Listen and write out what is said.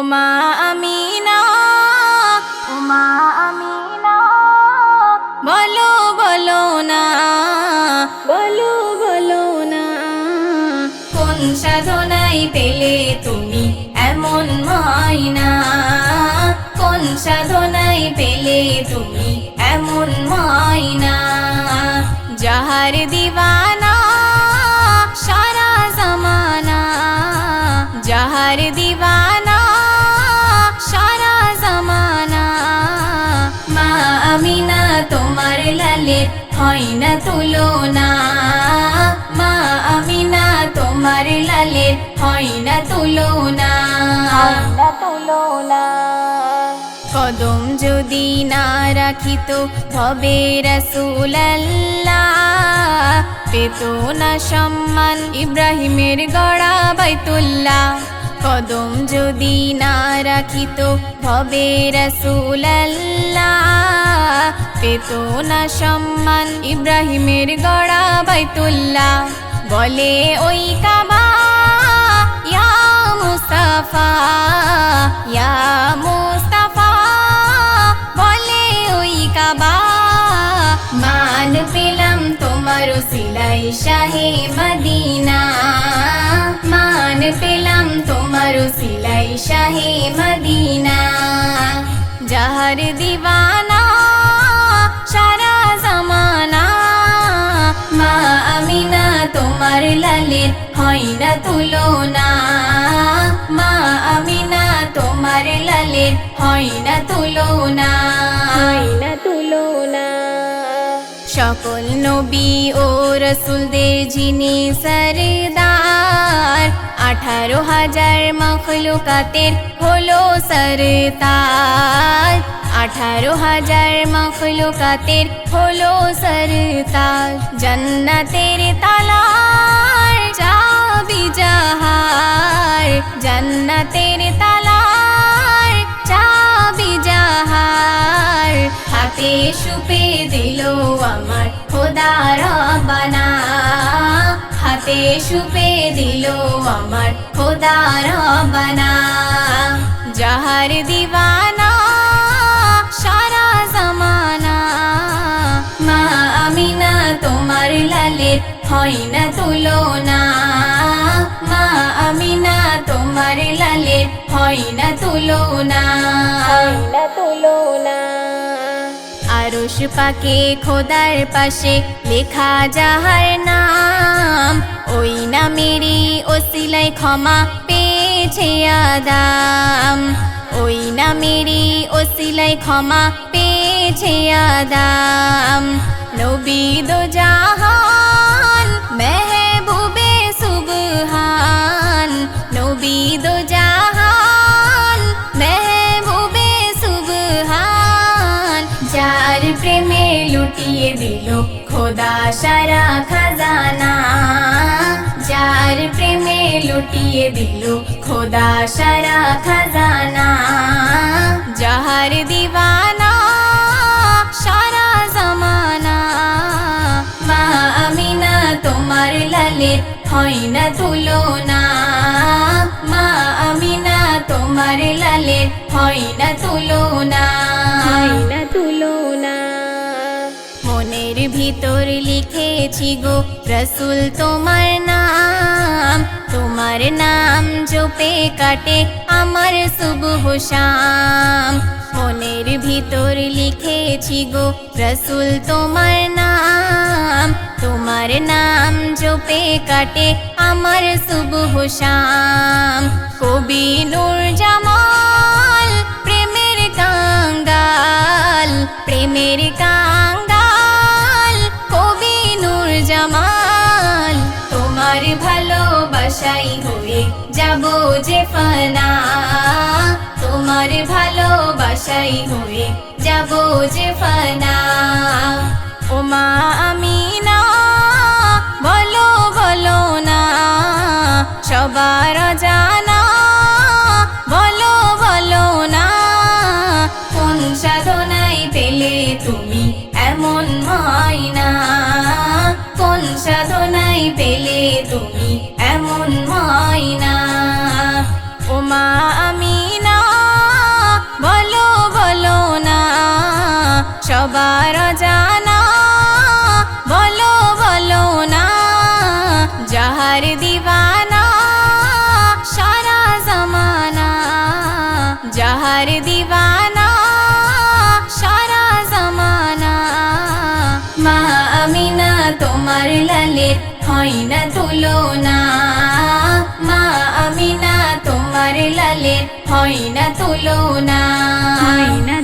ওমা আমিনা ওমা আমিনা। বলো বলো না, বলো বলো না, কোন সাধনাই পেলে তুমি এমন মাইনা কোন সাধনাই পেলে তুমি এমন মাইনা লালে হয় না তুলনা। মা আমিনা তোমার লালে হয় না তুলনা। তুলনা। কদম যদি না রাখিত ভবে রসুল্লাহ পেত না সম্মান ইব্রাহিমের গড়া বাইতুল্লাহ। কদম যদি না রাখিত ভবে রসুল্লাহ পেত না সম্মান। ইব্রাহিমের গড়া বাইতুল্লাহ। বলে ওই কাবা, ইয়া মুস্তাফা ইয়া মুস্তাফা। বলে ওই কাবা, মান পেলাম তোমার সিলাই শাহে মদিনা। মান পেলাম তোমার সিলাই শাহে মদিনা। যাহার দিওয়ানা লালের হয় না। মা আমিনা তোমার লালের হয় না। তুলনা হয় না। তুলনা সকল নবী ও রসুলদের যিনি সরদার আঠারো হাজার মখলুকাতের হলো সরতার আঠারো হাজার মখলুকাতের হলো সরতার জন্নতের তালার জন্নতের তালার চাবি জাহার। হাতে সুপে দিল আমার খোদার বানা হাতে সুপে দিল আমার খোদার বানা যাহার দিওয়ানা সারা জমানা। মা আমিনা, তোমার লালের হয় না তুলনা। মা আমিনা তোমার লালের হয় না তুলনা। না তুলনা। আরশ পাকে খোদার পাশে লেখা যাহার নাম ওই নামেরই ওসিলাই ক্ষমা পেয়েছে আদাম। ওই নামেরই ওসিলাই ক্ষমা পেয়েছে আদাম। নবী দো জাহান প্রেমে লুটিয়ে দিল খোদা সারা খাজানা যার প্রেমে লুটিয়ে দিল খোদা সারা খাজানা যাহার দিওয়ানা সারা জমানা মা আমিনা তোমার লালের হয় না তুলনা মা আমিনা তোমার লালের হয় না তুলনা হয় না তুলনা ভিতর লিখেছি গো, রসুল তোমার নাম। তোমার নাম জপে কাটে আমার শুভ শাম। মনের ভিতর লিখেছি গো, রসুল তোমার নাম। তোমার নাম জপে কাটে আমার শুভ শাম। কবি নূর জামাল, প্রেমের কাঙ্গাল। প্রেমের কাঙ্গাল ভালোবাসাই হয়ে যাব যে ফানা। তোমার ভালোবাসাই হয়ে যাব যে ফানা। ওমা আমিনা, বলো বলো না। সবার জানা বলো বলো না। কোন সাধনাই পেলে তুমি এমন মাইনা কোন সাধনাই পেলে তুমি এমন হয় না। ও মা আমি না বলো বলো না। সবার জানা বলো বলো না। যাহার দিবানা, সারা জমানা। যাহার দিবানা, সারা জমানা। মা আমি তোমার লালিত হয় না তুলনা। মা আমিনা তোমার লালের হয় না তুলনা। না